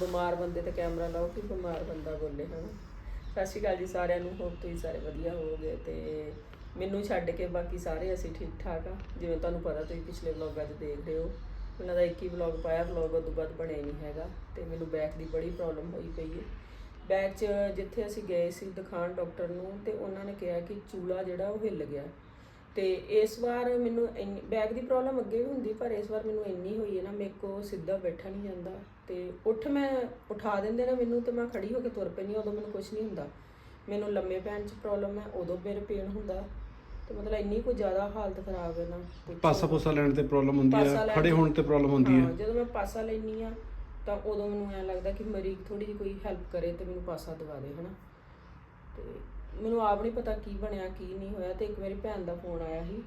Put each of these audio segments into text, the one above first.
ਬਿਮਾਰ ਬੰਦੇ ਤੇ ਕੈਮਰਾ ਲਾਓ ਕਿ ਬਿਮਾਰ ਬੰਦਾ ਬੋਲੇ, ਹਨਾ? ਸਤਿ ਸ਼੍ਰੀ ਅਕਾਲ ਜੀ ਸਾਰਿਆਂ ਨੂੰ ਹੋਪ ਤੁਸੀਂ ਸਾਰੇ ਵਧੀਆ ਹੋਵੋਗੇ ਤੇ ਮੈਨੂੰ ਛੱਡ ਕੇ ਬਾਕੀ ਸਾਰੇ ਅਸੀਂ ਠੀਕ ਠਾਕ ਆ। ਜਿਵੇਂ ਤੁਹਾਨੂੰ ਪਤਾ ਤੁਸੀਂ ਪਿਛਲੇ ਵਲੌਗਾਂ 'ਚ ਦੇਖ ਰਹੇ ਹੋ। ਉਹਨਾਂ ਦਾ ਇੱਕ ਹੀ ਵਲੌਗ ਪਾਇਆ ਵਲੌਗ ਉਦੋਂ ਬਾਅਦ ਬਣਿਆ ਹੀ ਨਹੀਂ ਹੈਗਾ ਤੇ ਮੈਨੂੰ ਬੈਕ ਦੀ ਬੜੀ ਪ੍ਰੋਬਲਮ ਹੋਈ ਪਈ ਹੈ ਬੈਕ 'ਚ ਜਿੱਥੇ ਅਸੀਂ ਗਏ ਸੀ ਦਿਖਾਣ ਡਾਕਟਰ ਨੂੰ ਤੇ ਉਹਨਾਂ ਨੇ ਕਿਹਾ ਕਿ ਚੂਲਾ ਜਿਹੜਾ ਉਹ ਹਿੱਲ ਗਿਆ। ਤੇ ਇਸ ਵਾਰ ਮੈਨੂੰ ਇੰਨੀ ਬੈਕ ਦੀ ਪ੍ਰੋਬਲਮ ਅੱਗੇ ਵੀ ਹੁੰਦੀ ਪਰ ਇਸ ਵਾਰ ਮੈਨੂੰ ਇੰਨੀ ਹੋਈ ਹੈ ਨਾ ਮੇਰੇ ਕੋ ਸਿੱਧਾ ਬੈਠਾ ਨਹੀਂ ਜਾਂਦਾ। ਤੇ ਉੱਠ ਮੈਂ ਉਠਾ ਦਿੰਦੇ ਨੇ ਮੈਨੂੰ ਤੇ ਮੈਂ ਖੜੀ ਹੋ ਕੇ ਤੁਰ ਪੈਂਦੀ ਹਾਂ, ਉਦੋਂ ਮੈਨੂੰ ਕੁਝ ਨਹੀਂ ਹੁੰਦਾ। ਮੈਨੂੰ ਲੰਮੇ ਪੈਣ 'ਚ ਪ੍ਰੋਬਲਮ ਹੈ ਉਦੋਂ ਮੇਰੇ ਪੇਨ ਹੁੰਦਾ। ਤੇ ਮਤਲਬ ਇੰਨੀ ਕੁ ਜ਼ਿਆਦਾ ਹਾਲਤ ਖਰਾਬ ਹੈ ਨਾ ਪਾਸਾ ਪੂਸਾ ਲੈਣ ਤੇ ਪ੍ਰੋਬਲਮ ਹੁੰਦੀ ਹੈ ਖੜੇ ਹੋਣ ਤੇ ਪ੍ਰੋਬਲਮ ਹੁੰਦੀ ਹਾਂ, ਜਦੋਂ ਮੈਂ ਪਾਸਾ ਲੈਣੀ ਆ ਤਾਂ ਉਦੋਂ ਮੈਨੂੰ ਐਂ ਲੱਗਦਾ ਕਿ ਮੇਰੀ ਥੋੜੀ ਜਿਹੀ ਕੋਈ ਹੈਲਪ ਕਰੇ ਤੇ ਮੈਨੂੰ ਪਾਸਾ ਦਵਾ ਦੇ ਹਨਾ। ਤੇ ਮੈਨੂੰ ਆਪ ਨਹੀਂ ਪਤਾ ਕੀ ਬਣਿਆ, ਕੀ ਨਹੀਂ ਹੋਇਆ ਤੇ ਇੱਕ ਮੇਰੀ ਭੈਣ ਦਾ ਫੋਨ ਆਇਆ ਸੀ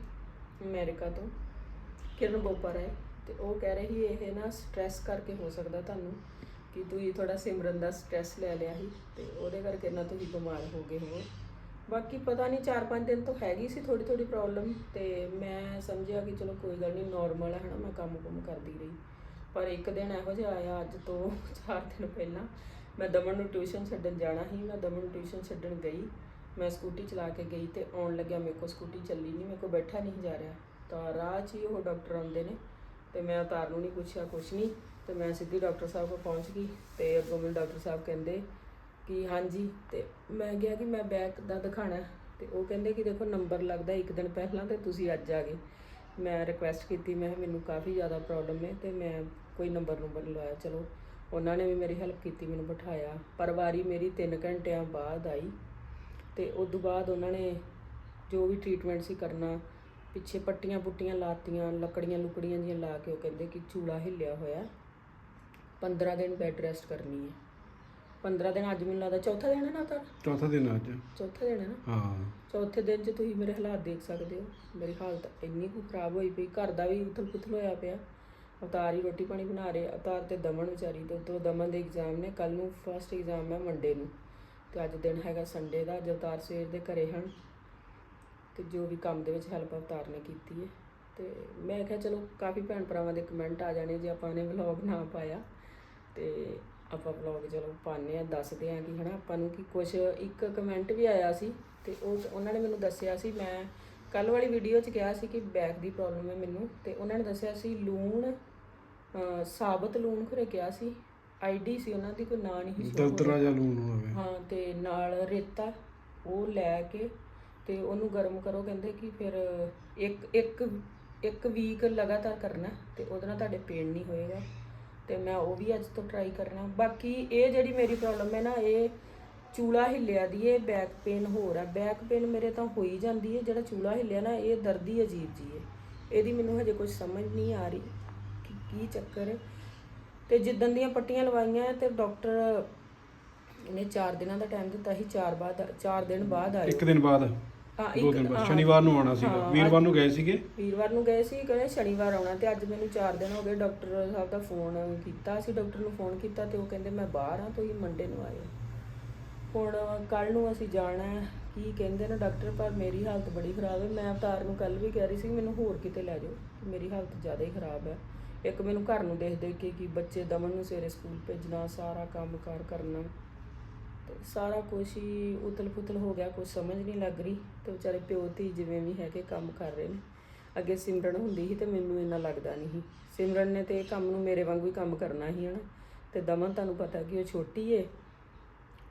ਅਮਰੀਕਾ ਤੋਂ, ਕਿਰਨ ਬੋਪਾ ਹੈ ਤੇ ਉਹ ਕਹਿ ਰਹੀ ਸੀ ਇਹ ਨਾ ਸਟ੍ਰੈਸ ਕਰਕੇ ਹੋ ਸਕਦਾ ਤੁਹਾਨੂੰ ਕਿ ਤੁਸੀਂ ਥੋੜਾ ਸਿਮਰਨ ਦਾ ਸਟ੍ਰੈਸ ਲੈ ਲਿਆ ਸੀ ਤੇ ਉਹਦੇ ਕਰਕੇ ਨਾ ਤੁਸੀਂ ਬਿਮਾਰ ਹੋ ਗਏ ਹੋ। ਬਾਕੀ ਪਤਾ ਨਹੀਂ 4-5 ਦਿਨ ਤੋਂ ਹੈਗੀ ਸੀ ਥੋੜੀ ਥੋੜੀ ਪ੍ਰੋਬਲਮ ਤੇ ਮੈਂ ਸਮਝਿਆ ਕਿ ਚਲੋ ਕੋਈ ਗੱਲ ਨਹੀਂ ਨਾਰਮਲ ਹੈ ਹਨਾ, ਮੈਂ ਕੰਮ ਕੁਮ ਕਰਦੀ ਰਹੀ। ਪਰ ਇੱਕ ਦਿਨ ਇਹੋ ਜਿਹਾ ਆਇਆ ਅੱਜ ਤੋਂ 4 ਦਿਨ ਪਹਿਲਾਂ, ਮੈਂ ਦਮਨ ਨੂੰ ਟਿਊਸ਼ਨ ਛੱਡਣ ਜਾਣਾ ਸੀ, ਮੈਂ ਦਮਨ ਨੂੰ ਟਿਊਸ਼ਨ ਛੱਡਣ ਗਈ ਮੈਂ ਸਕੂਟੀ ਚਲਾ ਕੇ ਗਈ ਤੇ ਆਉਣ ਲੱਗਿਆ, ਮੇਰੇ ਕੋਲ ਸਕੂਟੀ ਚੱਲੀ ਨਹੀਂ, ਮੇਰੇ ਕੋਲ ਬੈਠਾ ਨਹੀਂ ਜਾ ਰਿਹਾ। ਤਾਂ ਰਾਹ 'ਚ ਹੀ ਉਹ ਡਾਕਟਰ ਆਉਂਦੇ ਨੇ ਤੇ ਮੈਂ ਉਤਾਰ ਨੂੰ ਨਹੀਂ ਪੁੱਛਿਆ ਕੁਛ ਨਹੀਂ। ਤੇ ਮੈਂ ਸਿੱਧੀ ਡਾਕਟਰ ਸਾਹਿਬ ਕੋਲ ਪਹੁੰਚ ਗਈ ਤੇ ਅੱਗੋਂ ਮੈਨੂੰ ਡਾਕਟਰ ਸਾਹਿਬ ਕਹਿੰਦੇ ਕਿ ਹਾਂਜੀ, ਤੇ ਮੈਂ ਗਿਆ ਕਿ ਮੈਂ ਬੈਕ ਦਾ ਦਿਖਾਣਾ ਹੈ। ਤੇ ਉਹ ਕਹਿੰਦੇ ਕਿ ਦੇਖੋ ਨੰਬਰ ਲੱਗਦਾ ਇੱਕ ਦਿਨ ਪਹਿਲਾਂ ਤੇ ਤੁਸੀਂ ਅੱਜ ਆ ਗਏ। ਮੈਂ ਰਿਕੁਐਸਟ ਕੀਤੀ, ਮੈਂ ਕਿਹਾ ਮੈਨੂੰ ਕਾਫੀ ਜ਼ਿਆਦਾ ਪ੍ਰੋਬਲਮ ਹੈ ਤੇ ਮੈਂ ਕੋਈ ਨੰਬਰ ਨੰਬਰ ਲਵਾਇਆ ਚਲੋ, ਉਹਨਾਂ ਨੇ ਵੀ ਮੇਰੀ ਹੈਲਪ ਕੀਤੀ, ਮੈਨੂੰ ਬਿਠਾਇਆ। ਪਰ ਵਾਰੀ ਮੇਰੀ 3 ਘੰਟਿਆਂ ਬਾਅਦ ਆਈ। ਤੇ ਉਸ ਤੋਂ ਬਾਅਦ ਉਹਨਾਂ ਨੇ ਜੋ ਵੀ ਟ੍ਰੀਟਮੈਂਟ ਸੀ ਕਰਨਾ ਪਿੱਛੇ ਪੱਟੀਆਂ ਪੁੱਟੀਆਂ ਲਾਤੀਆਂ ਲੱਕੜੀਆਂ ਲੁਕੜੀਆਂ ਜੀਆਂ ਲਾ ਕੇ ਉਹ ਕਹਿੰਦੇ ਕਿ ਚੂਲਾ ਹਿੱਲਿਆ ਹੋਇਆ। 15 ਦਿਨ ਬੈੱਡ ਰੈਸਟ ਕਰਨੀ ਹੈ। 15 ਦਿਨ ਅੱਜ ਮੈਨੂੰ ਲੱਗਦਾ ਚੌਥਾ ਦਿਨ ਹੈ ਨਾ ਤਾਂ ਚੌਥਾ ਦਿਨ ਆ ਅੱਜ। ਚੌਥਾ ਦਿਨ ਹੈ ਨਾ? ਹਾਂ। ਚੌਥੇ ਦਿਨ 'ਚ ਤੁਸੀਂ ਮੇਰੇ ਹਾਲਾਤ ਦੇਖ ਸਕਦੇ ਹੋ। ਮੇਰੀ ਹਾਲਤ ਇੰਨੀ ਕੁ ਖਰਾਬ ਹੋਈ ਪਈ ਘਰ ਦਾ ਵੀ ਉਥਲ ਪੁਥਲ ਹੋਇਆ ਪਿਆ। ਅਵਤਾਰ ਹੀ ਰੋਟੀ ਪਾਣੀ ਬਣਾ ਰਹੇ ਅਵਤਾਰ ਤੇ ਦਮਨ ਵਿਚਾਰੀ ਤੇ ਉਤੋਂ ਦਮਨ ਦੇ ਐਗਜ਼ਾਮ ਨੇ ਕੱਲ ਨੂੰ ਫਸਟ ਐਗਜ਼ਾਮ ਹੈ ਮੰਡੇ ਨੂੰ। ਤੇ ਅੱਜ ਦਿਨ ਹੈਗਾ ਸੰਡੇ ਦਾ ਜਵਤਾਰ ਸਵੇਰ ਦੇ ਘਰੇ ਹਨ। ਤੇ ਜੋ ਵੀ ਕੰਮ ਦੇ ਵਿੱਚ ਹੈਲਪ ਅਵਤਾਰ ਨੇ ਕੀਤੀ ਹੈ। ਤੇ ਮੈਂ ਕਿਹਾ ਚਲੋ, ਕਾਫੀ ਭੈਣ ਭਰਾਵਾਂ ਦੇ ਕਮੈਂਟ ਆ ਜਾਣੇ ਜੇ ਆਪਾਂ ਨੇ ਵਲੌਗ ਨਾ ਪਾਇਆ। ਤੇ ਆਪਾਂ ਵਲੌਗ ਚਲੋ ਪਾਉਂਦੇ ਆ ਦੱਸਦੇ ਆ ਕਿ ਹਨਾ, ਆਪਾਂ ਨੂੰ ਕਿ ਕੁਝ ਇੱਕ ਕਮੈਂਟ ਵੀ ਆਇਆ ਸੀ ਤੇ ਉਹ ਉਹਨਾਂ ਨੇ ਮੈਨੂੰ ਦੱਸਿਆ ਸੀ, ਮੈਂ ਕੱਲ ਵਾਲੀ ਵੀਡੀਓ 'ਚ ਕਿਹਾ ਸੀ ਕਿ ਬੈਕ ਦੀ ਪ੍ਰੋਬਲਮ ਹੈ ਮੈਨੂੰ। ਤੇ ਉਹਨਾਂ ਨੇ ਦੱਸਿਆ ਸੀ, ਲੂਣ ਸਾਬਤ ਲੂਣ ਘਰੇ ਕਿਹਾ ਸੀ। ਆਈਡੀ ਸੀ ਉਹਨਾਂ ਦੀ ਕੋਈ ਨਾਂ ਨਹੀਂ ਸੀ। ਦਰਦਰਾ ਜਾਂ ਲੂਣ ਹੋਵੇ ਹਾਂ ਤੇ ਨਾਲ ਰੇਤਾ ਉਹ ਲੈ ਕੇ ਤੇ ਉਹਨੂੰ ਗਰਮ ਕਰੋ ਕਹਿੰਦੇ ਕਿ ਫਿਰ ਇੱਕ ਇੱਕ ਇੱਕ ਵੀਕ ਲਗਾਤਾਰ ਕਰਨਾ ਤੇ ਉਹਦੇ ਨਾਲ ਤੁਹਾਡੇ ਪੇਨ ਨਹੀਂ ਹੋਏਗਾ। ਤੇ ਮੈਂ ਉਹ ਵੀ ਅੱਜ ਤੋਂ ਟਰਾਈ ਕਰਨਾ। ਬਾਕੀ ਇਹ ਜਿਹੜੀ ਮੇਰੀ ਪ੍ਰੋਬਲਮ ਹੈ ਨਾ ਇਹ ਚੂਲਾ ਹਿੱਲਿਆ ਦੀ ਇਹ ਬੈਕ ਪੇਨ ਹੋ ਰਿਹਾ ਬੈਕ ਪੇਨ ਮੇਰੇ ਤਾਂ ਹੋਈ ਜਾਂਦੀ ਹੈ ਜਿਹੜਾ ਚੂਲਾ ਹਿੱਲਿਆ ਨਾ ਇਹ ਦਰਦ ਅਜੀਬ ਜੀ ਹੈ ਇਹਦੀ ਮੈਨੂੰ ਹਜੇ ਕੁਝ ਸਮਝ ਨਹੀਂ ਆ ਰਹੀ ਕਿ ਕੀ ਚੱਕਰ ਹੈ ਤੇ ਜਿੱਦਣ ਦੀਆਂ ਪੱਟੀਆਂ ਲਵਾਈਆਂ ਤੇ ਡਾਕਟਰ ਨੇ 4 ਦਿਨਾਂ ਦਾ ਟਾਈਮ ਦਿੱਤਾ ਸੀ 4 ਬਾਅਦ 4 ਦਿਨ ਬਾਅਦ ਆਏ। ਇੱਕ ਦਿਨ ਬਾਅਦ? ਹਾਂ ਦੋ ਇੱਕ ਦਿਨ ਬਾਅਦ। ਹਾਂ, ਸ਼ਨੀਵਾਰ ਨੂੰ ਆਉਣਾ ਸੀਗਾ। ਵੀਰਵਾਰ ਨੂੰ ਗਏ ਸੀਗੇ? ਵੀਰਵਾਰ ਨੂੰ ਗਏ ਸੀ ਕਹਿੰਦੇ ਸ਼ਨੀਵਾਰ ਆਉਣਾ ਤੇ ਅੱਜ ਮੈਨੂੰ 4 ਦਿਨ ਹੋ ਗਏ ਡਾਕਟਰ ਸਾਹਿਬ ਦਾ ਫੋਨ ਕੀਤਾ ਸੀ ਡਾਕਟਰ ਨੂੰ ਫੋਨ ਕੀਤਾ ਤੇ ਉਹ ਕਹਿੰਦੇ ਮੈਂ ਬਾਹਰ ਆ ਤੁਸੀਂ ਮੰਡੇ ਨੂੰ ਆਇਓ ਹੁਣ ਕੱਲ ਨੂੰ ਅਸੀਂ ਜਾਣਾ ਹੈ ਕੀ ਕਹਿੰਦੇ ਨੇ ਡਾਕਟਰ ਪਰ ਮੇਰੀ ਹਾਲਤ ਬੜੀ ਖਰਾਬ ਹੈ। ਮੈਂ ਅਵਤਾਰ ਨੂੰ ਕੱਲ ਵੀ ਕਹਿ ਰਹੀ ਸੀ ਮੈਨੂੰ ਹੋਰ ਕਿਤੇ ਲੈ ਜਾਓ ਮੇਰੀ ਹਾਲਤ ਜ਼ਿਆਦਾ ਹੀ ਖਰਾਬ ਹੈ। ਇੱਕ ਮੈਨੂੰ ਘਰ ਨੂੰ ਦੇਖ ਦੇਖ ਕੇ ਕਿ ਬੱਚੇ ਦਮਨ ਨੂੰ ਸਵੇਰੇ ਸਕੂਲ ਭੇਜਣਾ, ਸਾਰਾ ਕੰਮ ਕਾਰ ਕਰਨਾ। ਤੇ ਸਾਰਾ ਕੁਝ ਹੀ ਉਤਲ ਪੁਤਲ ਹੋ ਗਿਆ ਕੁਝ ਸਮਝ ਨਹੀਂ ਲੱਗ ਰਹੀ। ਤੇ ਵਿਚਾਰੇ ਪਿਓ ਧੀ ਜਿਵੇਂ ਵੀ ਹੈਗੇ ਕੰਮ ਕਰ ਰਹੇ ਨੇ। ਅੱਗੇ ਸਿਮਰਨ ਹੁੰਦੀ ਸੀ ਤੇ ਮੈਨੂੰ ਇੰਨਾ ਲੱਗਦਾ ਨਹੀਂ ਸੀ। ਸਿਮਰਨ ਨੇ ਤੇ ਇਹ ਕੰਮ ਨੂੰ ਮੇਰੇ ਵਾਂਗੂ ਹੀ ਕੰਮ ਕਰਨਾ ਸੀ, ਹਨਾ। ਤੇ ਦਮਨ ਤੁਹਾਨੂੰ ਪਤਾ ਕਿ ਉਹ ਛੋਟੀ ਏ,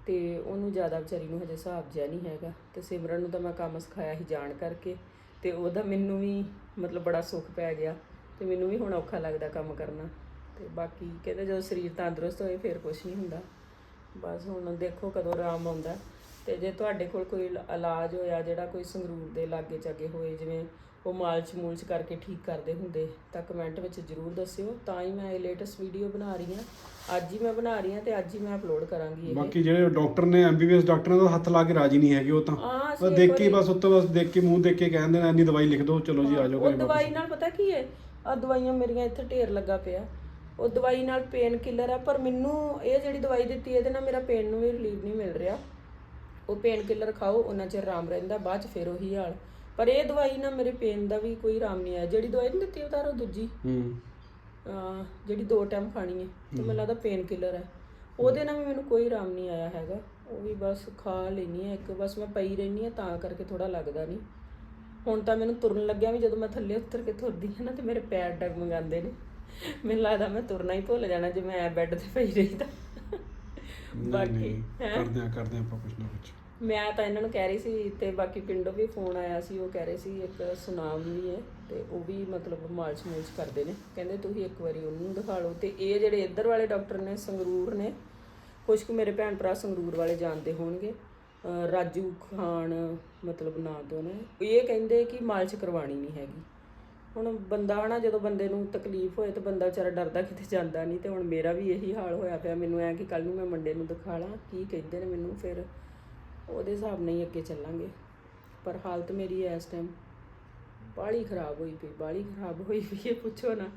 ਤੇ ਉਹਨੂੰ ਜ਼ਿਆਦਾ ਵਿਚਾਰੀ ਨੂੰ ਹਜੇ ਹਿਸਾਬ ਜਿਆ ਨਹੀਂ ਹੈਗਾ। ਤੇ ਸਿਮਰਨ ਨੂੰ ਤਾਂ ਮੈਂ ਕੰਮ ਸਿਖਾਇਆ ਸੀ ਜਾਣ ਕਰਕੇ। ਤੇ ਉਹਦਾ ਮੈਨੂੰ ਵੀ ਮਤਲਬ ਬੜਾ ਸੁੱਖ ਪੈ ਗਿਆ। ਤੇ ਮੈਨੂੰ ਵੀ ਹੁਣ ਔਖਾ ਲੱਗਦਾ ਕੰਮ ਕਰਨਾ। ਤੇ ਬਾਕੀ ਕਹਿੰਦੇ ਜਦੋਂ ਸਰੀਰ ਤੰਦਰੁਸਤ ਹੋਏ ਫਿਰ ਕੁਝ ਨਹੀਂ ਹੁੰਦਾ। ਬਸ ਹੁਣ ਦੇਖੋ ਕਦੋਂ ਆਰਾਮ ਆਉਂਦਾ। ਤੇ ਜੇ ਤੁਹਾਡੇ ਕੋਲ ਕੋਈ ਇਲਾ- ਇਲਾਜ ਹੋਇਆ ਜਿਹੜਾ ਕੋਈ ਸੰਗਰੂਰ ਦੇ ਲਾਗੇ ਚਾਗੇ ਹੋਏ ਜਿਵੇਂ ਉਹ ਮਾਲਚ ਮੂਲਚ ਕਰਕੇ ਠੀਕ ਕਰਦੇ ਹੁੰਦੇ ਤਾਂ ਕਮੈਂਟ ਵਿੱਚ ਜਰੂਰ ਦੱਸਿਓ। ਤਾਂ ਹੀ ਮੈਂ ਇਹ ਲੇਟੈਸਟ ਵੀਡੀਓ ਬਣਾ ਰਹੀ ਹਾਂ। ਅੱਜ ਹੀ ਮੈਂ ਬਣਾ ਰਹੀ ਹਾਂ ਤੇ ਅੱਜ ਹੀ ਮੈਂ ਅਪਲੋਡ ਕਰਾਂਗੀ ਇਹ। ਬਾਕੀ ਜਿਹੜੇ ਡਾਕਟਰ ਨੇ ਐਮਬੀਬੀਐਸ ਡਾਕਟਰਾਂ ਦਾ ਹੱਥ ਲਾ ਕੇ ਰਾਜੀ ਨਹੀਂ ਹੈਗੇ ਉਹ ਤਾਂ। ਬਸ ਦੇਖ ਕੇ ਬਸ ਉੱਤੋਂ ਬਸ ਦੇਖ ਕੇ ਮੂੰਹ ਦੇਖ ਕੇ ਕਹਿੰਦੇ ਨੇ ਇੰਨੀ ਦਵਾਈ ਲਿਖ ਦਿਓ ਚਲੋ ਜੀ ਆ ਜਾਓ ਉਹ ਦਵਾਈ ਨਾਲ ਪਤਾ ਕੀ ਹੈ? ਆ ਦਵਾਈਆਂ ਮੇਰੀਆਂ ਇੱਥੇ ਢੇਰ ਲੱਗਾ ਪਿਆ। ਉਹ ਦਵਾਈ ਨਾਲ ਪੇਨ ਕਿਲਰ ਆ ਪਰ ਮੈਨੂੰ ਇਹ ਜਿਹੜੀ ਦਵਾਈ ਦਿੱਤੀ ਇਹਦੇ ਨਾਲ ਮੇਰਾ ਪੇਨ ਨੂੰ ਵੀ ਰਿਲੀਫ ਨਹੀਂ ਮਿਲ ਰਿਹਾ। ਉਹ ਪੇਨ ਕਿਲਰ ਖਾਓ ਉਹਨਾਂ ਚਿਰ ਆਰਾਮ ਰਹਿੰਦਾ ਬਾਅਦ ਚ ਫਿਰ ਉਹੀ ਹਾਲ। ਪਰ ਇਹ ਦਵਾਈ ਨਾਲ ਮੇਰੇ ਪੇਨ ਦਾ ਵੀ ਕੋਈ ਆਰਾਮ ਨਹੀਂ ਆਇਆ। ਜਿਹੜੀ ਦਵਾਈ ਨਹੀਂ ਦਿੱਤੀ ਉਹ ਤਾਰੋ ਦੂਜੀ। ਹੂੰ। ਜਿਹੜੀ ਦੋ ਟਾਈਮ ਖਾਣੀ ਹੈ ਤੇ ਮੈਨੂੰ ਲੱਗਦਾ ਪੇਨ ਕਿਲਰ ਹੈ। ਉਹਦੇ ਨਾਲ ਵੀ ਮੈਨੂੰ ਕੋਈ ਆਰਾਮ ਨਹੀਂ ਆਇਆ ਹੈਗਾ। ਉਹ ਵੀ ਬਸ ਖਾ ਲੈਣੀ ਹੈ ਇੱਕ ਬਸ ਮੈਂ ਪਈ ਰਹਿਣੀ ਹੈ ਤਾਂ ਕਰਕੇ ਥੋੜਾ ਲੱਗਦਾ ਨਹੀਂ। ਹੁਣ ਤਾਂ ਮੈਨੂੰ ਤੁਰਨ ਲੱਗਿਆ ਵੀ ਜਦੋਂ ਮੈਂ ਥੱਲੇ ਉਤਰ ਕੇ ਤੁਰਦੀ ਹਾਂ ਨਾ ਤੇ ਮੇਰੇ ਪੈਰ ਡਗਮਗਾਉਂਦੇ ਨੇ। ਮੈਨੂੰ ਲੱਗਦਾ ਮੈਂ ਤੁਰਨਾ ਹੀ ਭੁੱਲ ਜਾਣਾ ਜੇ ਮੈਂ ਬੈੱਡ ਤੇ ਪਈ ਰਹੀ ਤਾਂ। ਬਾਕੀ? ਕਰਦੇ ਆ ਕਰਦੇ ਆਪਾਂ ਕੁਛ ਨਾ ਕੁਛ। ਮੈਂ ਤਾਂ ਇਹਨਾਂ ਨੂੰ ਕਹਿ ਰਹੀ ਸੀ ਤੇ ਬਾਕੀ ਪਿੰਡੋਂ ਵੀ ਫੋਨ ਆਇਆ ਸੀ ਉਹ ਕਹਿ ਰਹੇ ਸੀ ਇੱਕ ਸੁਨਾਮ ਵੀ ਹੈ ਤੇ ਉਹ ਵੀ ਮਤਲਬ ਮਾਲਸ਼ ਮੂਲਸ਼ ਕਰਦੇ ਨੇ। ਕਹਿੰਦੇ ਤੁਸੀਂ ਇੱਕ ਵਾਰੀ ਉਹਨੂੰ ਦਿਖਾ ਲਓ ਤੇ ਇਹ ਜਿਹੜੇ ਇੱਧਰ ਵਾਲੇ ਡਾਕਟਰ ਨੇ ਸੰਗਰੂਰ ਨੇ ਕੁਝ ਕੁ ਮੇਰੇ ਭੈਣ ਭਰਾ ਸੰਗਰੂਰ ਵਾਲੇ ਜਾਣਦੇ ਹੋਣਗੇ। ਰਾਜੂ ਖਾਨ, ਮਤਲਬ ਨਾਂ ਤੋਂ ਨੇ ਇਹ ਕਹਿੰਦੇ ਕਿ ਮਾਲਿਸ਼ ਕਰਵਾਣੀ ਨਹੀਂ ਹੈਗੀ। ਹੁਣ ਬੰਦਾ ਹਨਾ, ਜਦੋਂ ਬੰਦੇ ਨੂੰ ਤਕਲੀਫ ਹੋਏ ਤੇ ਬੰਦਾ ਵਿਚਾਰਾ ਡਰਦਾ ਕਿਤੇ ਜਾਂਦਾ ਨਹੀਂ ਤੇ ਹੁਣ ਮੇਰਾ ਵੀ ਇਹੀ ਹਾਲ ਹੋਇਆ ਪਿਆ। ਮੈਨੂੰ ਐ ਕਿ ਕੱਲ ਨੂੰ ਮੈਂ ਮੰਡੇ ਨੂੰ ਦਿਖਾ ਲਾਂ, ਕੀ ਕਹਿੰਦੇ ਨੇ ਮੈਨੂੰ, ਫਿਰ ਉਹਦੇ ਹਿਸਾਬ ਨਾਲ ਹੀ ਅੱਗੇ ਚੱਲਾਂਗੇ। ਪਰ ਹਾਲਤ ਮੇਰੀ ਇਸ ਟਾਈਮ ਬਾਲੀ ਖਰਾਬ ਹੋਈ ਪਈ ਬਾਲੀ ਖਰਾਬ ਹੋਈ ਪਈ ਇਹ ਪੁੱਛੋ ਨਾ।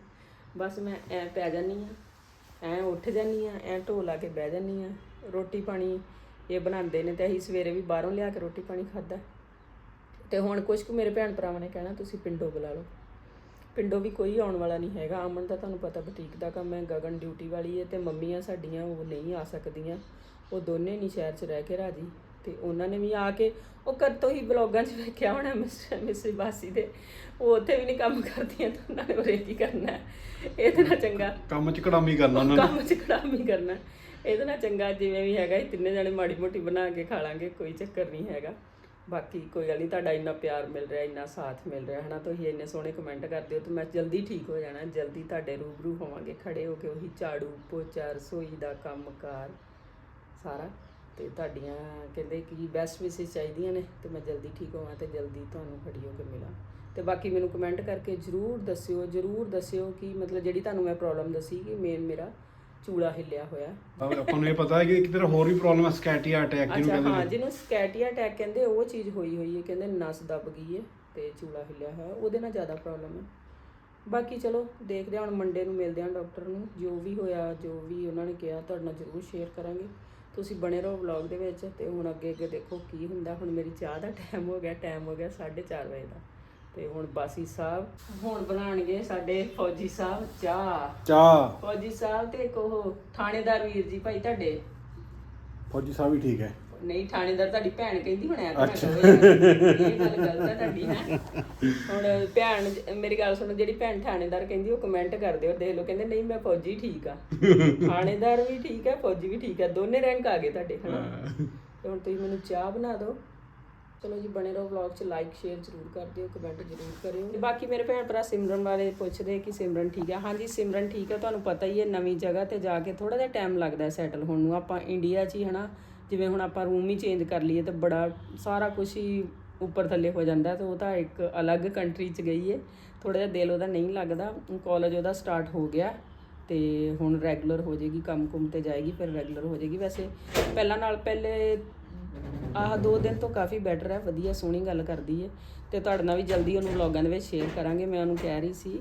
ਬਸ ਮੈਂ ਐ ਪੈ ਜਾਨੀ ਆ ਐ ਉੱਠ ਜਾਨੀ ਆ ਐ ਢੋ ਲਾ ਕੇ ਬਹਿ ਜਾਨੀ ਆ ਰੋਟੀ ਪਾਣੀ ਇਹ ਬਣਾਉਂਦੇ ਨੇ ਤੇ ਅਸੀਂ ਸਵੇਰੇ ਵੀ ਬਾਹਰੋਂ ਲਿਆ ਕੇ ਰੋਟੀ ਪਾਣੀ ਖਾਦਾ ਤੇ ਹੁਣ ਕੁਝ ਕੁ ਮੇਰੇ ਭੈਣ ਭਰਾਵਾਂ ਨੇ ਕਹਿਣਾ, ਤੁਸੀਂ ਪਿੰਡੋਂ ਬੁਲਾ ਲਓ। ਪਿੰਡੋਂ ਵੀ ਕੋਈ ਆਉਣ ਵਾਲਾ ਨਹੀਂ ਹੈਗਾ। ਅਮਨ ਦਾ ਤੁਹਾਨੂੰ ਪਤਾ ਬੁਟੀਕ ਦਾ ਕੰਮ ਹੈ, ਗਗਨ ਡਿਊਟੀ ਵਾਲੀ ਹੈ ਤੇ ਮੰਮੀਆਂ ਸਾਡੀਆਂ ਉਹ ਨਹੀਂ ਆ ਸਕਦੀਆਂ। ਉਹ ਦੋਨੇ ਨਹੀਂ ਸ਼ਹਿਰ 'ਚ ਰਹਿ ਕੇ ਰਾਜੀ। ਤੇ ਉਹਨਾਂ ਨੇ ਵੀ ਆ ਕੇ ਉਹ ਕਦ ਤੋਂ ਹੀ ਬਲੌਗਾਂ 'ਚ ਵੇਖਿਆ ਹੋਣਾ ਮਿਸਟਰ ਮਿਸਰੀ ਬਾਸੀ ਦੇ। ਉਹ ਉੱਥੇ ਵੀ ਨਹੀਂ ਕੰਮ ਕਰਦੀਆਂ ਤਾਂ ਉਹਨਾਂ ਨੇ ਉਰੇ ਕੀ ਕਰਨਾ? ਇਹਦੇ ਨਾਲ ਚੰਗਾ। ਕੰਮ ਚ ਕੜਾਮੀ ਕਰਨਾ ਉਹਨਾਂ ਨੇ। ਕੰਮ ਚ ਕੜਾਮੀ ਕਰਨਾ ਇਹਦੇ ਨਾਲ ਚੰਗਾ ਜਿਵੇਂ ਵੀ ਹੈਗਾ ਇਹ ਤਿੰਨੇ ਜਣੇ ਮਾੜੀ ਮੋਟੀ ਬਣਾ ਕੇ ਖਾ ਲਾਂਗੇ ਕੋਈ ਚੱਕਰ ਨਹੀਂ ਹੈਗਾ। ਬਾਕੀ ਕੋਈ ਗੱਲ ਨਹੀਂ ਤੁਹਾਡਾ ਇੰਨਾ ਪਿਆਰ ਮਿਲ ਰਿਹਾ ਇੰਨਾ ਸਾਥ ਮਿਲ ਰਿਹਾ ਹਨਾ? ਤੁਸੀਂ ਇੰਨੇ ਸੋਹਣੇ ਕਮੈਂਟ ਕਰਦੇ ਹੋ ਤੇ ਮੈਂ ਜਲਦੀ ਠੀਕ ਹੋ ਜਾਣਾ ਜਲਦੀ ਤੁਹਾਡੇ ਰੂਬਰੂ ਹੋਵਾਂਗੇ। ਖੜੇ ਹੋ ਕੇ ਉਹੀ ਝਾੜੂ ਪੋਚਾ ਰਸੋਈ ਦਾ ਕੰਮਕਾਰ ਸਾਰਾ। ਤੇ ਤੁਹਾਡੀਆਂ ਕਹਿੰਦੇ ਕਿ ਬੈਸਟ ਵਿਸ਼ੇਸ ਚਾਹੀਦੀਆਂ ਨੇ ਤੇ ਮੈਂ ਜਲਦੀ ਠੀਕ ਹੋਵਾਂ ਤੇ ਜਲਦੀ ਤੁਹਾਨੂੰ ਖੜੀ ਹੋ ਕੇ ਮਿਲਾਂ। ਤੇ ਬਾਕੀ ਮੈਨੂੰ ਕਮੈਂਟ ਕਰਕੇ ਜਰੂਰ ਦੱਸਿਓ ਜਰੂਰ ਦੱਸਿਓ ਕਿ ਮਤਲਬ ਜਿਹੜੀ ਤੁਹਾਨੂੰ ਮੈਂ ਪ੍ਰੋਬਲਮ ਦੱਸੀ ਕਿ ਮੇਨ ਮੇਰਾ ਚੂਲਾ ਹਿੱਲਿਆ ਹੋਇਆ। ਆਪਾਂ ਨੂੰ ਇਹ ਪਤਾ ਹੈ ਕਿ ਇੱਕ ਤਰ੍ਹਾਂ ਹੋਰ ਵੀ ਪ੍ਰੋਬਲਮ ਹੈ ਸਕੈਟੀਆ ਅਟੈਕ ਜਿਹਨੂੰ ਕਹਿੰਦੇ ਹਾਂ ਨੇ। ਜਿਹਨੂੰ ਸਕੈਟੀਆ ਅਟੈਕ ਕਹਿੰਦੇ ਉਹ ਚੀਜ਼ ਹੋਈ ਹੋਈ ਹੈ ਕਹਿੰਦੇ ਨਸ ਦੱਬ ਗਈ ਹੈ ਤੇ ਚੂਲਾ ਹਿੱਲਿਆ ਹੋਇਆ ਉਹਦੇ ਨਾਲ ਜ਼ਿਆਦਾ ਪ੍ਰੋਬਲਮ ਹੈ ਬਾਕੀ ਚਲੋ ਦੇਖਦੇ ਹਾਂ ਹੁਣ ਮੰਡੇ ਨੂੰ ਮਿਲਦੇ ਹਾਂ ਡਾਕਟਰ ਨੂੰ ਜੋ ਵੀ ਹੋਇਆ ਜੋ ਵੀ ਉਹਨਾਂ ਨੇ ਕਿਹਾ ਤੁਹਾਡੇ ਨਾਲ ਜ਼ਰੂਰ ਸ਼ੇਅਰ ਕਰਾਂਗੇ। ਤੁਸੀਂ ਬਣੇ ਰਹੋ ਵਲੌਗ ਦੇ ਵਿੱਚ ਤੇ ਹੁਣ ਅੱਗੇ ਅੱਗੇ ਦੇਖੋ ਕੀ ਹੁੰਦਾ। ਹੁਣ ਮੇਰੀ ਚਾਹ ਦਾ ਟਾਈਮ ਹੋ ਗਿਆ ਟਾਈਮ ਹੋ ਗਿਆ 4:30 ਵਜੇ ਦਾ। ਤੇ ਹੁਣ ਬਾਸੀ ਸਾਹਿਬ ਹੁਣ ਬਣਾਉਣਗੇ ਸਾਡੇ ਫੌਜੀ ਸਾਹਿਬ ਚਾਹ। ਚਾਹ। ਫੌਜੀ ਸਾਹਿਬ ਤੇ ਇੱਕ ਉਹ ਥਾਣੇਦਾਰ ਵੀਰ ਜੀ ਭਾਈ ਤੁਹਾਡੇ। ਫੌਜੀ ਸਾਹਿਬ ਵੀ ਠੀਕ ਹੈ। ਨਹੀਂ ਥਾਣੇਦਾਰ ਤੁਹਾਡੀ ਭੈਣ ਕਹਿੰਦੀ ਹੁਣ ਐ ਤਾਂ ਇਹ ਗੱਲ ਗਲਤ ਹੈ ਤੁਹਾਡੀ ਹੈ ਹੁਣ ਭੈਣ ਮੇਰੀ ਗੱਲ ਸੁਣੋ ਜਿਹੜੀ ਭੈਣ ਥਾਣੇਦਾਰ ਕਹਿੰਦੀ ਉਹ ਕਮੈਂਟ ਕਰ ਦਿਓ ਦੇਖ ਲਓ ਕਹਿੰਦੇ ਨਹੀਂ ਮੈਂ ਫੌਜੀ ਠੀਕ ਆ। ਥਾਣੇਦਾਰ ਵੀ ਠੀਕ ਹੈ ਫੌਜੀ ਵੀ ਠੀਕ ਹੈ ਦੋਨੇ ਰੈਂਕ ਆ ਗਏ ਤੁਹਾਡੇ ਹਨਾ? ਤੇ ਹੁਣ ਤੁਸੀਂ ਮੈਨੂੰ ਚਾਹ ਬਣਾ ਦਿਓ। ਚਲੋ ਜੀ ਬਣੇ ਰਹੋ ਵਲੌਗ 'ਚ ਲਾਈਕ ਸ਼ੇਅਰ ਜ਼ਰੂਰ ਕਰ ਦਿਓ ਕਮੈਂਟ ਜ਼ਰੂਰ ਕਰਿਓ। ਤੇ ਬਾਕੀ ਮੇਰੇ ਭੈਣ ਭਰਾ ਸਿਮਰਨ ਬਾਰੇ ਪੁੱਛਦੇ ਕਿ ਸਿਮਰਨ ਠੀਕ ਹੈ ਹਾਂਜੀ ਸਿਮਰਨ ਠੀਕ ਹੈ ਤੁਹਾਨੂੰ ਪਤਾ ਹੀ ਹੈ ਨਵੀਂ ਜਗ੍ਹਾ ਤੇ ਜਾ ਕੇ ਥੋੜਾ ਜਿਹਾ ਟਾਈਮ ਲੱਗਦਾ ਸੈਟਲ ਹੋਣ ਨੂੰ। ਆਪਾਂ ਇੰਡੀਆ 'ਚ ਹੀ ਹਨਾ? ਜਿਵੇਂ ਹੁਣ ਆਪਾਂ ਰੂਮ ਹੀ ਚੇਂਜ ਕਰ ਲਈਏ ਤਾਂ ਬੜਾ ਸਾਰਾ ਕੁਝ ਹੀ ਉੱਪਰ ਥੱਲੇ ਹੋ ਜਾਂਦਾ ਤੇ ਉਹ ਤਾਂ ਇੱਕ ਅਲੱਗ ਕੰਟਰੀ 'ਚ ਗਈ ਹੈ। ਥੋੜਾ ਜਿਹਾ ਦਿਲ ਉਹਦਾ ਨਹੀਂ ਲੱਗਦਾ। ਕਾਲਜ ਉਹਦਾ ਸਟਾਰਟ ਹੋ ਗਿਆ ਤੇ ਹੁਣ ਰੈਗੂਲਰ ਹੋ ਜਾਏਗੀ, ਕੰਮ ਕੁਮ ਤੇ ਜਾਏਗੀ, ਫਿਰ ਰੈਗੂਲਰ ਹੋ ਜਾਏਗੀ। ਵੈਸੇ ਪਹਿਲਾਂ ਨਾਲ ਪਹਿਲੇ ਆਹ ਦੋ ਦਿਨ ਤੋਂ ਕਾਫੀ ਬੈਟਰ ਹੈ, ਵਧੀਆ ਸੋਹਣੀ ਗੱਲ ਕਰਦੀ ਹੈ। ਤੇ ਤੁਹਾਡੇ ਨਾਲ ਵੀ ਜਲਦੀ ਉਹਨੂੰ ਵਲੌਗਾਂ ਦੇ ਵਿੱਚ ਸ਼ੇਅਰ ਕਰਾਂਗੇ। ਮੈਂ ਉਹਨੂੰ ਕਹਿ ਰਹੀ ਸੀ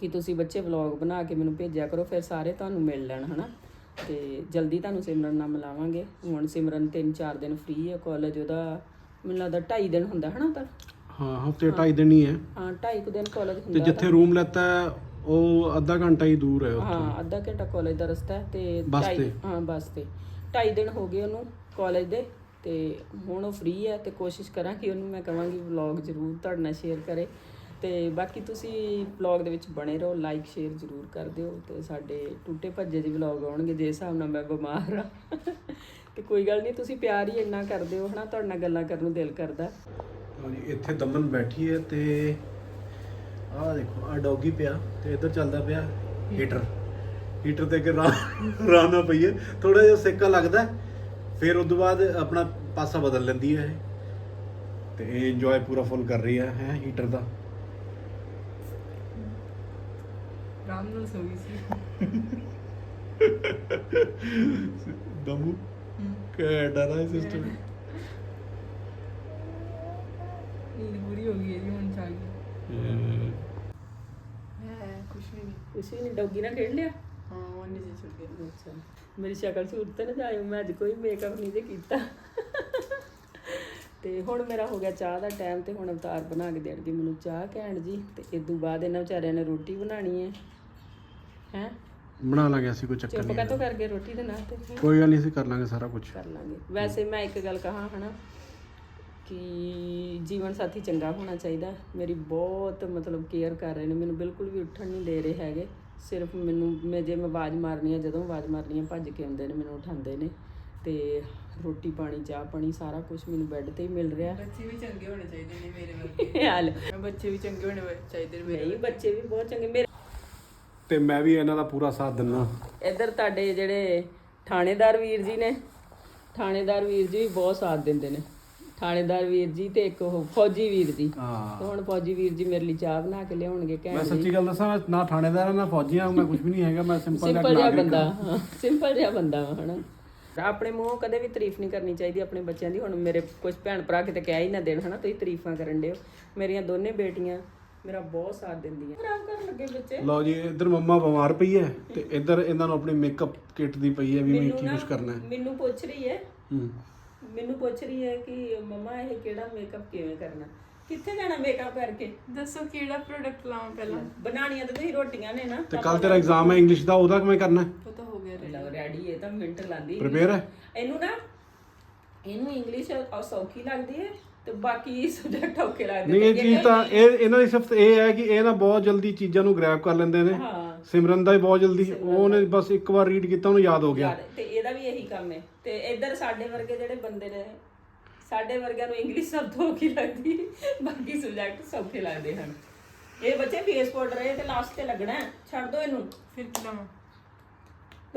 ਕਿ ਤੁਸੀਂ ਬੱਚੇ ਵਲੌਗ ਬਣਾ ਕੇ ਮੈਨੂੰ ਭੇਜਿਆ ਕਰੋ, ਫਿਰ ਸਾਰੇ ਤੁਹਾਨੂੰ ਮਿਲ ਲੈਣ, ਹਨਾ? ਤੇ ਜਲਦੀ ਤੁਹਾਨੂੰ ਸਿਮਰਨ ਨਾਲ ਮਿਲਾਵਾਂਗੇ। ਹੁਣ ਸਿਮਰਨ 3-4 ਦਿਨ ਫ੍ਰੀ ਹੈ ਕਾਲਜ ਉਹਦਾ ਮੈਨੂੰ ਲੱਗਦਾ 2.5 ਦਿਨ ਹੁੰਦਾ ਹਨਾ ਤਾਂ? ਹਾਂ ਹਫ਼ਤੇ ਢਾਈ ਦਿਨ ਹੀ ਹੈ। ਹਾਂ 2.5 ਦਿਨ ਕਾਲਜ ਤੇ ਹੁੰਦਾ ਜਿੱਥੇ ਰੂਮ ਲੈਤਾ ਹੈ, ਉਹ ਅੱਧਾ ਘੰਟਾ ਹੀ ਦੂਰ ਹੈ ਹਾਂ ਅੱਧਾ ਘੰਟਾ ਕਾਲਜ ਦਾ ਰਸਤਾ ਹੈ ਤੇ ਬੱਸ ਤੇ? ਹਾਂ ਬੱਸ ਤੇ। 2.5 ਦਿਨ ਹੋ ਗਏ ਉਹਨੂੰ ਕਾਲਜ ਦੇ ਤੇ ਹੁਣ ਉਹ ਫ੍ਰੀ ਹੈ ਤੇ ਕੋਸ਼ਿਸ਼ ਕਰਾਂ ਕਿ ਉਹਨੂੰ ਮੈਂ ਕਵਾਂਗੀ ਵਲੌਗ ਜ਼ਰੂਰ ਤੁਹਾਡੇ ਨਾਲ ਸ਼ੇਅਰ ਕਰੇ। ਤੇ ਬਾਕੀ ਤੁਸੀਂ ਵਲੌਗ ਦੇ ਵਿੱਚ ਬਣੇ ਰਹੋ ਲਾਈਕ ਸ਼ੇਅਰ ਜ਼ਰੂਰ ਕਰ ਦਿਓ ਤੇ ਸਾਡੇ ਟੁੱਟੇ ਭੱਜੇ ਦੇ ਵਲੌਗ ਆਉਣਗੇ, ਜੇ ਹਿਸਾਬ ਨਾਲ ਮੈਂ ਬਿਮਾਰ ਆ। ਤੇ ਕੋਈ ਗੱਲ ਨਹੀਂ, ਤੁਸੀਂ ਪਿਆਰ ਹੀ ਇੰਨਾ ਕਰਦੇ ਹੋ ਹਨਾ, ਤੁਹਾਡੇ ਨਾਲ ਗੱਲਾਂ ਕਰਨ ਨੂੰ ਦਿਲ ਕਰਦਾ। ਹਾਂਜੀ, ਇੱਥੇ ਦਮਨ ਬੈਠੀ ਹੈ ਤੇ ਆਹ ਦੇਖੋ ਆ ਡੌਗੀ ਪਿਆ ਤੇ ਇੱਧਰ ਚੱਲਦਾ ਪਿਆ ਹੀਟਰ। ਹੀਟਰ ਤੇ ਕਿ ਆਰਾਮ ਪਈ ਹੈ। ਥੋੜਾ ਜਿਹਾ ਸੇਕਾ ਲੱਗਦਾ ਫਿਰ ਉਸ ਤੋਂ ਬਾਅਦ ਆਪਣਾ ਪਾਸਾ ਬਦਲ ਲੈਂਦੀ ਹੈ ਇਹ। ਤੇ ਇਹ ਇੰਜੋਏ ਪੂਰਾ ਫੁੱਲ ਕਰ ਰਹੀ ਹੈ ਹੈ, ਹੀਟਰ ਦਾ। ਰਾਮ ਨਾਲ ਸੋਈ ਸੀ ਦਮੂ ਕਿ ਡਰਾ ਸਿਸਟਮ ਨੀਂਦ ਪੂਰੀ ਹੋ ਗਈ ਇਹਦੀ ਹੁਣ ਚਾਹ ਹੈ ਕੁਛ ਵੀ ਨਹੀਂ ਕੁਛ ਵੀ ਨਹੀਂ ਡੌਗੀ ਨਾਲ ਖੇਡ ਲਿਆ ਹਾਂ ਉਹਨੇ ਜੇ ਛੁੱਟ ਗਿਆ ਅੱਛਾ ਮੇਰੀ ਸ਼ਕਲ ਸੂਟ ਤੇ ਨਾ ਜਾਇਓ ਮੈਂ ਅੱਜ ਕੋਈ ਮੇਕਅਪ ਨਹੀਂ ਜੇ ਕੀਤਾ ਤੇ ਹੁਣ ਮੇਰਾ ਹੋ ਗਿਆ ਚਾਹ ਦਾ ਟਾਈਮ ਤੇ ਹੁਣ ਅਵਤਾਰ ਬਣਾ ਕੇ ਦੇਣਗੇ ਮੈਨੂੰ ਚਾਹ ਕਹਿਣ ਜੀ ਤੇ ਇਸ ਤੋਂ ਬਾਅਦ ਇਹਨਾਂ ਵਿਚਾਰਿਆਂ ਨੇ ਰੋਟੀ ਬਣਾਣੀ ਹੈ ਹੈ? ਬਣਾ ਲਾਂਗੇ ਅਸੀਂ ਕੋਈ ਚੱਕਰ ਚੁੱਪ ਨਹੀਂ ਕਾਤੋਂ ਕਰਕੇ ਰੋਟੀ ਦੇ ਨਾਲ ਤੇ ਕੋਈ ਗੱਲ ਨਹੀਂ ਅਸੀਂ ਕਰ ਲਾਂਗੇ ਸਾਰਾ ਕੁਝ ਕਰ ਲਾਂਗੇ। ਵੈਸੇ ਮੈਂ ਇੱਕ ਗੱਲ ਕਹਾਂ ਹਨਾ ਕਿ ਜੀਵਨ ਸਾਥੀ ਚੰਗਾ ਹੋਣਾ ਚਾਹੀਦਾ। ਮੇਰੀ ਬਹੁਤ ਮਤਲਬ ਕੇਅਰ ਕਰ ਰਹੇ ਨੇ ਮੈਨੂੰ ਬਿਲਕੁਲ ਵੀ ਉੱਠਣ ਨਹੀਂ ਦੇ ਰਹੇ ਹੈਗੇ। ਸਿਰਫ ਮੈਨੂੰ ਮੈਂ ਜੇ ਮੈਂ ਆਵਾਜ਼ ਮਾਰਨੀ ਆ ਜਦੋਂ ਆਵਾਜ਼ ਮਾਰਨੀ ਆ ਭੱਜ ਕੇ ਆਉਂਦੇ ਨੇ ਮੈਨੂੰ ਉਠਾਉਂਦੇ ਨੇ। ਤੇ ਰੋਟੀ ਪਾਣੀ ਚਾਹ ਪਾਣੀ ਸਾਰਾ ਕੁਝ ਮੈਨੂੰ ਬੈੱਡ ਤੇ ਹੀ ਮਿਲ ਰਿਹਾ। ਬੱਚੇ ਵੀ ਚੰਗੇ ਹੋਣੇ ਚਾਹੀਦੇ ਨੇ ਮੇਰੇ ਵਰਗੇ। ਹਾਲ। ਬੱਚੇ ਵੀ ਚੰਗੇ ਹੋਣੇ ਚਾਹੀਦੇ ਨੇ ਮੇਰੇ ਨਹੀਂ ਬੱਚੇ ਵੀ ਬਹੁਤ ਚੰਗੇ। ਮੇਰੇ ਤੇ ਮੈਂ ਵੀ ਇਹਨਾਂ ਦਾ ਪੂਰਾ ਸਾਥ ਦਿੰਦਾ। ਇੱਧਰ ਤੁਹਾਡੇ ਜਿਹੜੇ ਥਾਣੇਦਾਰ ਵੀਰ ਜੀ ਨੇ ਥਾਣੇਦਾਰ ਵੀਰ ਜੀ ਵੀ ਬਹੁਤ ਸਾਥ ਦਿੰਦੇ ਨੇ। ਥਾਣੇਦਾਰ ਵੀਰ ਜੀ ਤੇ ਇੱਕ ਉਹ ਫੌਜੀ ਵੀਰ ਜੀ। ਹਾਂ। ਤੇ ਹੁਣ ਫੌਜੀ ਵੀਰ ਜੀ ਮੇਰੇ ਲਈ ਚਾਹ ਬਣਾ ਕੇ ਲਿਆਉਣਗੇ ਮੈਂ ਕਹਿਣ ਸੱਚੀ ਗੱਲ ਦੱਸਾਂ ਮੈਂ ਨਾ ਥਾਣੇਦਾਰ ਹਾਂ, ਨਾ ਫੌਜੀ ਹਾਂ ਮੈਂ ਕੁਝ ਵੀ ਨਹੀਂ ਹੈਗਾ ਮੈਂ ਸਿੰਪਲ ਜਿਹਾ ਸਿੰਪਲ ਜਿਹਾ ਨਾਗਰਿਕ ਬੰਦਾ ਹਾਂ। ਸਿੰਪਲ ਜਿਹਾ ਬੰਦਾ ਵਾ ਹਨਾ। ਆਪਣੇ ਮੂੰਹੋਂ ਕਦੇ ਵੀ ਤਾਰੀਫ ਨਹੀਂ ਕਰਨੀ ਚਾਹੀਦੀ ਆਪਣੇ ਬੱਚਿਆਂ ਦੀ। ਹੁਣ ਮੇਰੇ ਕੁਝ ਭੈਣ ਭਰਾ ਕਿਤੇ ਕਹਿ ਹੀ ਨਾ ਦੇਣ ਹਨਾ ਤੁਸੀਂ ਤਾਰੀਫਾਂ ਕਰਨ ਦਿਓ ਮੇਰੀਆਂ ਦੋਨੇ ਬੇਟੀਆਂ ਮੇਰਾ ਬਹੁਤ ਸਾਥ ਦਿੰਦੀਆਂ ਖਰਾਬ ਕਰਨ ਲੱਗੇ ਬੱਚੇ। ਲਓ ਜੀ ਇੱਧਰ ਮੰਮਾ ਬਿਮਾਰ ਪਈ ਹੈ ਤੇ ਇੱਧਰ ਇਹਨਾਂ ਨੂੰ ਆਪਣੀ ਮੇਕਅਪ ਕਿਟ ਦੀ ਪਈ ਹੈ ਵੀ ਮੈਂ ਕੀ ਕੁਝ ਕਰਨਾ ਹੈ। ਮੈਨੂੰ ਪੁੱਛ ਰਹੀ ਹੈ। ਹੂੰ। ਮੈਨੂੰ ਪੁੱਛ ਰਹੀ ਹੈ ਕਿ ਮਮਾ ਇਹ ਕਿਹੜਾ ਮੇਕਅਪ ਕਿਵੇਂ ਕਰਨਾ? ਕਿੱਥੇ ਜਾਣਾ ਮੇਕਅਪ ਕਰਕੇ? ਦੱਸੋ ਕਿਹੜਾ ਪ੍ਰੋਡਕਟ ਲਾਵਾਂ ਪਹਿਲਾਂ? ਬਣਾਉਣੀਆਂ ਤਾਂ ਤੁਸੀਂ ਰੋਟੀਆਂ ਨੇ ਨਾ। ਤੇ ਕੱਲ ਤੇਰਾ ਐਗਜ਼ਾਮ ਹੈ ਇੰਗਲਿਸ਼ ਦਾ ਉਹਦਾ ਕਿਵੇਂ ਕਰਨਾ ਹੈ? ਉਹ ਤਾਂ ਹੋ ਗਿਆ ਲਓ ਰੈਡੀ ਹੈ ਤਾਂ ਮਿੰਟ ਲਾਂਦੀ। ਪ੍ਰਪੇਅਰ ਹੈ? ਇਹਨੂੰ ਨਾ ਇਹਨੂੰ ਇੰਗਲਿਸ਼ ਸੌਖੀ ਲੱਗਦੀ ਹੈ। ਤੇ ਬਾਕੀ ਸਬਜੈਕਟ ਔਖੇ ਲੱਗਦੇ ਨਹੀਂ ਇਹ। ਚੀਜ਼ ਤਾਂ ਇਹ ਇਹਨਾਂ ਦੀ ਸਿਫਤ ਇਹ ਹੈ ਕਿ ਇਹ ਨਾ ਬਹੁਤ ਜਲਦੀ ਚੀਜ਼ਾਂ ਨੂੰ ਗ੍ਰੈਬ ਕਰ ਲੈਂਦੇ ਨੇ। ਹਾਂ। ਸਿਮਰਨ ਦਾ ਹੀ ਬਹੁਤ ਜਲਦੀ। ਉਹਨੇ ਬਸ ਇੱਕ ਵਾਰ ਰੀਡ ਕੀਤਾ ਉਹਨੂੰ ਯਾਦ ਹੋ ਗਿਆ। ਤੇ ਇਹਦਾ ਵੀ ਇਹੀ ਕੰਮ ਹੈ। ਤੇ ਇੱਧਰ ਸਾਡੇ ਵਰਗੇ ਜਿਹੜੇ ਬੰਦੇ ਨੇ ਸਾਡੇ ਵਰਗਿਆਂ ਨੂੰ ਇੰਗਲਿਸ਼ ਸਭ ਤੋਂ ਔਖੀ ਲੱਗਦੀ। ਬਾਕੀ ਸਬਜੈਕਟ ਸੌਖੇ ਲੱਗਦੇ ਹਨ। ਇਹ ਬੱਚੇ ਫੇਸ ਪਾਊਡਰ ਇਹ ਤੇ ਲਾਸਟ ਤੇ ਲੱਗਣਾ ਹੈ। ਛੱਡ ਦੋ ਇਹਨੂੰ। ਫਿਰ ਕੀ ਲਾਵਾਂ?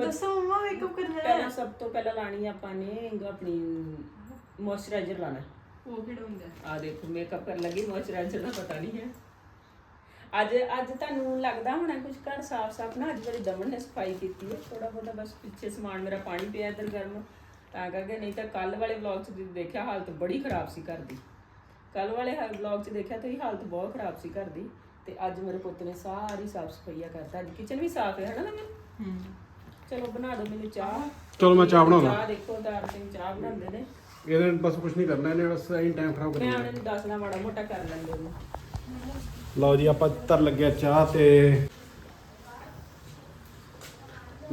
ਦੱਸੋ ਮਮਾ ਮੇਕਅਪ ਕਰਨਾ ਹੈ। ਪਹਿਲਾਂ ਸਭ ਤੋਂ ਪਹਿਲਾਂ ਲਾਣੀ ਆਪਾਂ ਨੇ ਆਪਣੀ ਮੋਇਸਚਰਾਈਜ਼ਰ ਲਾਣਾ ਉਹ ਕਿਹੜਾ ਹੁੰਦਾ? ਆ ਦੇਖੋ ਮੇਕਅਪ ਕਰਨ ਲੱਗੀ ਮੋਇਸਚਰਾਈਜ਼ਰ ਦਾ ਪਤਾ ਨਹੀਂ ਹੈ। ਅੱਜ ਅੱਜ ਤੁਹਾਨੂੰ ਲੱਗਦਾ ਹੋਣਾ ਕੁਝ ਘਰ ਸਾਫ਼-ਸਾਫ਼ ਨਾ ਅੱਜ ਮੇਰੀ ਦਮਨ ਨੇ ਸਫ਼ਾਈ ਕੀਤੀ ਹੈ। ਥੋੜਾ ਬਹੁਤਾ ਬਸ ਪਿੱਛੇ ਸਮਾਨ ਮੇਰਾ ਪਾਣੀ ਪਿਆ ਇੱਧਰ ਗਰਮ ਤਾਂ ਕਰਕੇ ਨਹੀਂ ਤਾਂ ਕੱਲ ਵਾਲੇ ਵਲੌਗ 'ਚ ਤੁਸੀਂ ਦੇਖਿਆ ਹਾਲਤ ਬੜੀ ਖਰਾਬ ਸੀ ਘਰ ਦੀ। ਕੱਲ ਵਾਲੇ ਵਲੌਗ 'ਚ ਦੇਖਿਆ ਤੁਸੀਂ ਹਾਲਤ ਬਹੁਤ ਖਰਾਬ ਸੀ ਘਰ ਦੀ। ਤੇ ਅੱਜ ਮੇਰੇ ਪੁੱਤ ਨੇ ਸਾਰੀ ਸਾਫ਼ ਸਫਾਈਆ ਕਰਤਾ ਅੱਜ ਕਿਚਨ ਵੀ ਸਾਫ਼ ਹੈ ਹਨਾ ਦਮਨ? ਹੂੰ। ਚਲੋ ਬਣਾ ਦਿਓ ਮੈਨੂੰ ਚਾਹ। ਚਲੋ ਮੈਂ ਚਾਹ ਬਣਾਉਣਾ ਚਾਹ ਦੇਖੋ ਦਾਰ ਸਿੰਘ ਚਾਹ ਬਣਾਉਂਦੇ ਨੇ। ਇਹਦੇ ਬਸ ਕੁਝ ਨਹੀਂ ਕਰਨਾ ਇਹਨੇ ਬਸ ਐਂ ਟਾਈਮ ਖਰਾਬ ਮੈਂ ਕਰਨਾ ਉਹਨਾਂ ਨੂੰ ਦੱਸਣਾ ਮਾੜਾ ਮੋਟਾ ਕਰ ਲੈਂਦੇ ਉਹਨੂੰ। ਲਓ ਜੀ ਆਪਾਂ ਧਰ ਲੱਗਿਆ ਚਾਹ ਤੇ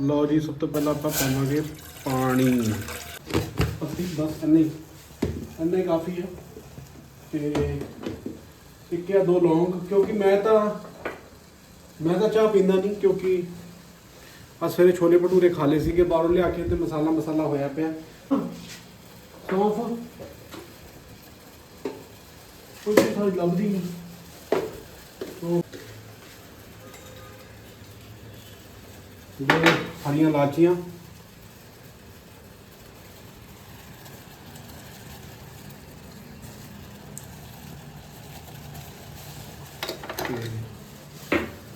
ਲਓ ਜੀ ਸਭ ਤੋਂ ਪਹਿਲਾਂ ਆਪਾਂ ਪਾਵਾਂਗੇ ਪਾਣੀ। ਅਸੀਂ ਬਸ ਇੰਨੇ ਇੰਨੇ ਹੀ ਕਾਫੀ ਹੈ ਤੇ ਇੱਕ ਜਾਂ ਦੋ ਲੌਂਗ ਕਿਉਂਕਿ ਮੈਂ ਤਾਂ ਮੈਂ ਤਾਂ ਚਾਹ ਪੀਂਦਾ ਨਹੀਂ ਕਿਉਂਕਿ ਆ ਸਵੇਰੇ ਛੋਲੇ ਭਟੂਰੇ ਖਾ ਲਏ ਸੀਗੇ ਬਾਹਰੋਂ ਲਿਆ ਕੇ ਤੇ ਮਸਾਲਾ ਮਸਾਲਾ ਹੋਇਆ ਪਿਆ। ਸੌਂਫ ਕੋਈ ਸਾਡੀ ਲੱਭਦੀ ਨਹੀਂ। ਜਿਹੜੇ ਹਰੀਆਂ ਲਾਚੀਆਂ।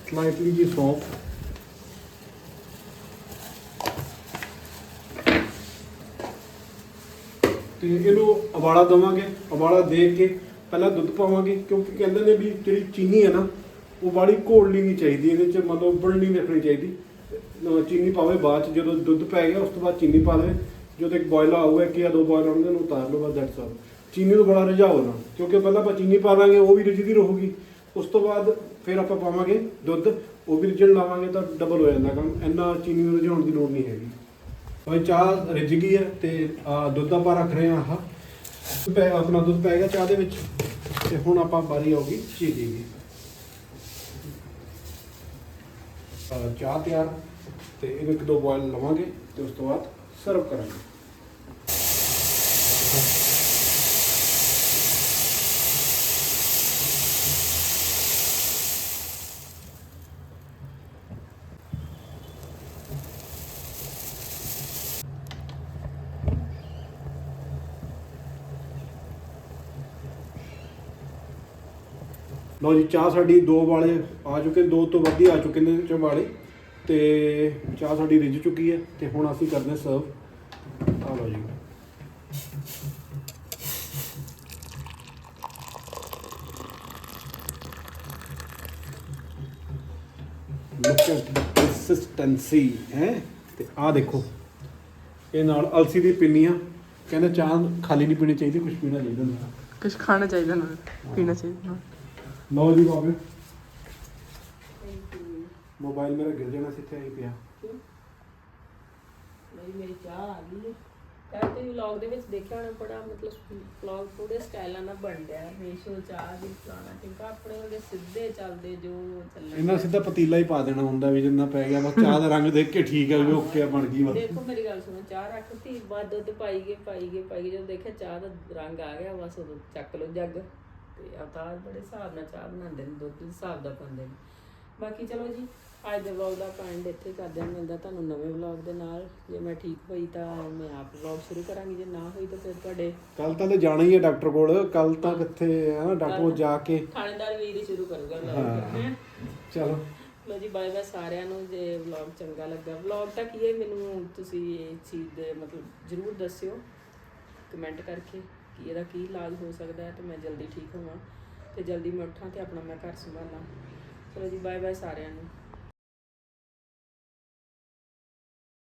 ਸਲਾਈਟਲੀ ਜੀ ਸੌਂਫ ਤੇ ਇਹਨੂੰ ਉਬਾਲਾ ਦਵਾਂਗੇ, ਉਬਾਲਾ ਦੇ ਕੇ ਪਹਿਲਾਂ ਦੁੱਧ ਪਾਵਾਂਗੇ, ਕਿਉਂਕਿ ਕਹਿੰਦੇ ਨੇ ਵੀ ਜਿਹੜੀ ਚੀਨੀ ਹੈ ਨਾ, ਉਹ ਬਾੜੀ ਘੋਲਣੀ ਨਹੀਂ ਚਾਹੀਦੀ, ਇਹਦੇ ਚ ਮਤਲਬ ਉਬਲਣੀ ਨਹੀਂ ਰੱਖਣੀ ਚਾਹੀਦੀ। ਚੀਨੀ ਪਾਵੇ ਬਾਅਦ ਚ, ਜਦੋਂ ਦੁੱਧ ਪੈ ਗਿਆ, ਉਸ ਤੋਂ ਬਾਅਦ ਚੀਨੀ ਪਾ ਦੇਵੇ ਜਦੋਂ ਇੱਕ ਬੋਇਲ ਆਊਗਾ ਕਿ ਆ ਦੋ ਬੋਇਲ ਆਉਣਗੇ, ਉਹਨੂੰ ਉਤਾਰ ਲਓ, ਬਸ ਦੈਟਸ ਆਲ ਚੀਨੀ ਨੂੰ ਬੜਾ ਰਿਝਾਓ ਨਾ ਕਿਉਂਕਿ ਪਹਿਲਾਂ ਆਪਾਂ ਚੀਨੀ ਪਾ ਦਾਂਗੇ ਉਹ ਵੀ ਰਿਝਦੀ ਰਹੂਗੀ। ਉਸ ਤੋਂ ਬਾਅਦ ਫਿਰ ਆਪਾਂ ਪਾਵਾਂਗੇ ਦੁੱਧ, ਉਹ ਵੀ ਰਿਝਣ ਲਾਵਾਂਗੇ ਤਾਂ ਡਬਲ ਹੋ ਜਾਂਦਾ ਕੰਮ, ਇੰਨਾ ਚੀਨੀ ਨੂੰ ਰਝਾਉਣ ਦੀ ਲੋੜ ਨਹੀਂ ਹੈਗੀ। ਭਾਈ ਚਾਹ ਰਿੱਝ ਗਈ ਹੈ ਤੇ ਆਹ ਦੁੱਧ ਆਪਾਂ ਰੱਖ ਰਹੇ ਹਾਂ ਆਹ। ਪੈ, ਆਪਣਾ ਦੁੱਧ ਪੈ ਗਿਆ ਚਾਹ ਦੇ ਵਿੱਚ। ਤੇ ਹੁਣ ਆਪਾਂ ਬਾਰੀ ਆਉਗੀ ਚੀਨੀ ਦੀ ਅਹ ਚਾਹ ਤਿਆਰ, ਤੇ ਇਹਨੂੰ ਇੱਕ ਦੋ ਬੋਇਲ ਲਵਾਂਗੇ ਤੇ ਉਸ ਤੋਂ ਬਾਅਦ ਸਰਵ ਕਰਾਂਗੇ। ਲਓ ਜੀ, ਚਾਹ ਸਾਡੀ ਦੋ ਵਾਲੇ ਆ ਚੁੱਕੇ ਨੇ ਦੋ ਤੋਂ ਵੱਧ ਹੀ ਆ ਚੁੱਕੇ ਨੇ ਚ ਵਾਲੇ ਤੇ ਚਾਹ ਸਾਡੀ ਰਿੱਝ ਚੁੱਕੀ ਹੈ ਤੇ ਹੁਣ ਅਸੀਂ ਕਰਦੇ ਸਰਵ ਆ ਲਓ ਜੀ। ਲੁੱਕ ਐਟ ਕੰਸਿਸਟੈਂਸੀ ਹੈ? ਤੇ ਆ ਦੇਖੋ। ਇਹ ਨਾਲ ਅਲਸੀ ਦੀ ਪਿੰਨੀਆਂ ਕਹਿੰਦੇ ਚਾਹ ਖਾਲੀ ਨਹੀਂ ਪੀਣੀ ਚਾਹੀਦੀ ਕੁਝ ਪੀਣਾ ਚਾਹੀਦਾ ਹੁੰਦਾ। ਕੁਝ ਖਾਣਾ ਚਾਹੀਦਾ ਨਾ, ਪੀਣਾ ਚਾਹੀਦਾ। ਲਓ ਜੀ ਬਾਬੇ। ਮੋਬਾਈਲ ਮੇਰਾ ਗਿਰ ਜਾਣਾ ਸੀ ਇੱਥੇ ਆਈ ਪਿਆ। ਮੇਰੀ ਮੇਰੀ ਚਾਹ ਆ ਗਈ ਹੈ। ਤਾਂ ਤੇ ਵਲੌਗ ਦੇ ਵਿੱਚ ਦੇਖਿਆ ਹੋਣਾ ਬੜਾ ਮਤਲਬ ਵਲੌਗ ਪੂਰੇ ਸਟਾਈਲਾਂ ਨਾਲ ਬਣ ਰਿਹਾ ਮੇਸ਼ੋ ਚਾਹ ਦੀ ਫਲਾਣਾ ਟਿੰਕਾ ਆਪਣੇ ਉਹਦੇ ਸਿੱਧੇ ਚੱਲਦੇ ਜੋ ਚੱਲਣ ਇਹਨਾਂ ਸਿੱਧਾ ਪਤੀਲਾ ਹੀ ਪਾ ਦੇਣਾ ਹੁੰਦਾ ਵੀ ਜਿੰਨਾ ਪੈ ਗਿਆ ਬਸ ਚਾਹ ਦਾ ਰੰਗ ਦੇਖ ਕੇ ਠੀਕ ਹੈ ਵੀ ਓਕੇ ਬਣ ਗਈ ਬਸ। ਦੇਖੋ ਮੇਰੀ ਗੱਲ ਸੁਣੋ ਚਾਹ ਰੱਖਤੀ ਬਾਅਦ ਦੁੱਧ ਪਾਈ ਗਏ ਪਾਈ ਗਏ ਪਾਈ ਗਏ ਜਦੋਂ ਦੇਖਿਆ ਚਾਹ ਦਾ ਰੰਗ ਆ ਗਿਆ ਬਸ ਉਦੋਂ ਚੱਕ ਲਓ ਜੱਗ। ਤੇ ਅਵਤਾਰ ਬੜੇ ਹਿਸਾਬ ਨਾਲ ਚਾਹ ਬਣਾਉਂਦੇ ਨੇ ਦੁੱਧ ਦੇ ਹਿਸਾਬ ਦਾ ਪਾਉਂਦੇ ਨੇ। ਬਾਕੀ ਚਲੋ ਜੀ ਅੱਜ ਦੇ ਵਲੌਗ ਦਾ ਪੈਂਡ ਇੱਥੇ ਕਰਦੇ ਹਾਂ। ਮਿਲਦਾ ਤੁਹਾਨੂੰ ਨਵੇਂ ਵਲੌਗ ਦੇ ਨਾਲ ਜੇ ਮੈਂ ਠੀਕ ਹੋਈ ਤਾਂ ਮੈਂ ਆਪ ਵਲੌਗ ਸ਼ੁਰੂ ਕਰਾਂਗੀ। ਜੇ ਨਾ ਹੋਈ ਤਾਂ ਫਿਰ ਤੁਹਾਡੇ ਕੱਲ ਤਾਂ ਤੇ ਜਾਣਾ ਹੀ ਹੈ ਡਾਕਟਰ ਕੋਲ। ਕੱਲ ਤਾਂ ਕਿੱਥੇ ਹੈ ਨਾ ਡਾਕਟਰ ਕੋਲ ਜਾ ਕੇ। ਥਾਣੇਦਾਰ ਵੀਰ ਹੀ ਸ਼ੁਰੂ ਕਰੂਗਾ ਵਲੌਗ ਹੈ। ਚਲੋ। ਲੋ ਜੀ ਬਾਏ ਬਾਏ ਸਾਰਿਆਂ ਨੂੰ ਜੇ ਵਲੌਗ ਚੰਗਾ ਲੱਗਾ। ਵਲੌਗ ਤਾਂ ਕੀ ਹੈ ਮੈਨੂੰ ਤੁਸੀਂ ਇਹ ਚੀਜ਼ ਦੇ ਮਤਲਬ ਜਰੂਰ ਦੱਸਿਓ। ਕਮੈਂਟ ਕਰਕੇ। ਕਿ ਇਹਦਾ ਕੀ ਇਲਾਜ ਹੋ ਸਕਦਾ ਹੈ ਤੇ ਮੈਂ ਜਲਦੀ ਠੀਕ ਹੋਵਾਂ ਤੇ ਜਲਦੀ ਮੈਂ ਉੱਠਾਂ ਤੇ ਆਪਣਾ ਮੈਂ ਘਰ ਸੰਭਾਲਾਂ। ਚਲੋ ਜੀ ਬਾਏ ਬਾਏ ਸਾਰਿਆਂ ਨੂੰ।